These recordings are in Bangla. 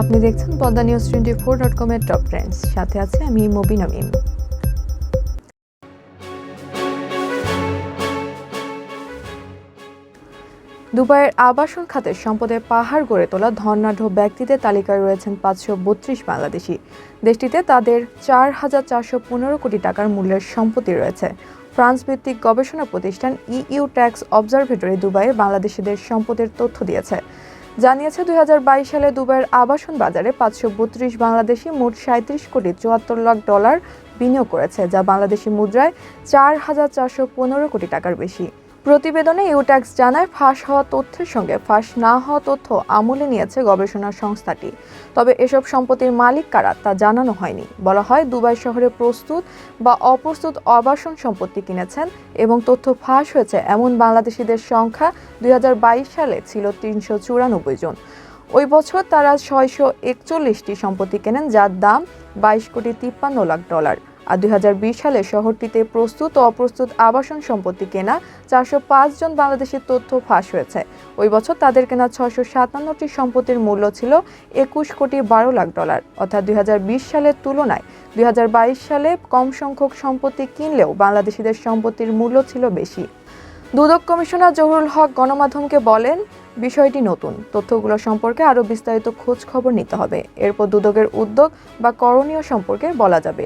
আপনি দেখছেন Padma news twenty four dot কমের টপ ট্রেন্ডস সাথে আছে আমি মবিন আমিন দুবাইয়ের আবাসন খাতে সম্পদের পাহাড় গড়ে তোলা ধর্নাঢ্য ব্যক্তিদের তালিকায় রয়েছেন পাঁচশো বত্রিশ বাংলাদেশি। দেশটিতে তাদের চার হাজার চারশো পনেরো কোটি টাকার মূল্যের সম্পত্তি রয়েছে। ফ্রান্স ভিত্তিক গবেষণা প্রতিষ্ঠান ইইউ ট্যাক্স অবজারভেটরি দুবাইয়ে বাংলাদেশিদের সম্পদের তথ্য দিয়েছে। জানিয়েছে দু হাজার বাইশ সালে দুবাইয়ের আবাসন বাজারে পাঁচশো বত্রিশ বাংলাদেশি মোট সাঁত্রিশ কোটি চুয়াত্তর লাখ ডলার বিনিয়োগ করেছে, যা বাংলাদেশি মুদ্রায় চার হাজার চারশো পনেরো কোটি টাকার বেশি। প্রতিবেদনে ইউট্যাক্স জানায়, ফাঁস হওয়া তথ্যের সঙ্গে ফাঁস না হওয়া তথ্য আমলে নিয়েছে গবেষণা সংস্থাটি। তবে এসব সম্পত্তির মালিক কারা তা জানানো হয়নি। বলা হয়, দুবাই শহরে প্রস্তুত বা অপ্রস্তুত আবাসন সম্পত্তি কিনেছেন এবং তথ্য ফাঁস হয়েছে এমন বাংলাদেশিদের সংখ্যা দুই হাজার বাইশ সালে ছিল তিনশো চুরানব্বই জন। ওই বছর তারা ছয়শো একচল্লিশটি সম্পত্তি কেনেন যার দাম বাইশ কোটি তিপ্পান্ন লাখ ডলার। আর দুই হাজার বিশ সালে শহরটিতে প্রস্তুত ও অপ্রস্তুত আবাসন সম্পত্তি কেনা চারশো পাঁচ জন বাংলাদেশের তথ্য ফাঁস হয়েছে। ওই বছর তাদের কেনা ছশো সাতান্নটি সম্পত্তির মূল্য ছিল একুশ কোটি বারো লাখ ডলার। অর্থাৎ দু হাজার বিশ সালের তুলনায় দু হাজার বাইশ সালে কম সংখ্যক সম্পত্তি কিনলেও বাংলাদেশিদের সম্পত্তির মূল্য ছিল বেশি। দুদক কমিশনার জহুরুল হক গণমাধ্যমকে বলেন, বিষয়টি নতুন। তথ্যগুলো সম্পর্কে আরও বিস্তারিত খোঁজ খবর নিতে হবে। এরপর দুদকের উদ্যোগ বা করণীয় সম্পর্কে বলা যাবে।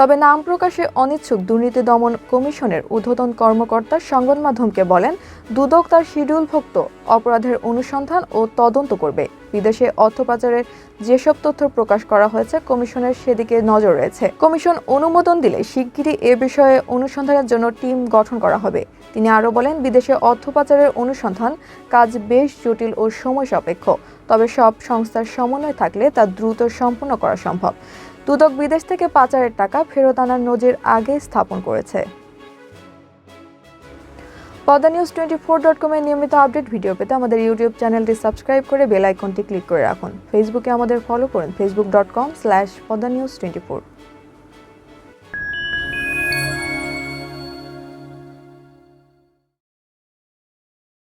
তবে নাম প্রকাশে অনিচ্ছুক দুর্নীতি দমন কমিশনের ঊর্ধ্বতন কর্মকর্তা সংবাদ মাধ্যমকে বলেন, দুদক তার শিডিউলভুক্ত অপরাধের অনুসন্ধান ও তদন্ত করবে। বিদেশে অর্থ পাচারের যেসব তথ্য প্রকাশ করা হয়েছে, কমিশনের সেদিকে নজর রয়েছে। কমিশন অনুমোদন দিলে শিগগিরই এ বিষয়ে অনুসন্ধানের জন্য টিম গঠন করা হবে। তিনি আরও বলেন, বিদেশে অর্থ পাচারের অনুসন্ধান কাজ বেশ জটিল ও সময় সাপেক্ষ, তবে সব সংস্থার সমন্বয় থাকলে তা দ্রুত সম্পন্ন করা সম্ভব। দুদক বিদেশ থেকে পাচারের টাকা ফেরত আনার নজির আগে স্থাপন করেছে। পদা নিউজ টোয়েন্টি ফোর ডট কমের নিয়মিত আপডেট ভিডিও পেতে আমাদের ইউটিউব চ্যানেলটি সাবস্ক্রাইব করে বেল আইকনটি ক্লিক করে রাখুন। ফেসবুকে আমাদের ফলো করুন Facebook dot com slash Padma news twenty four.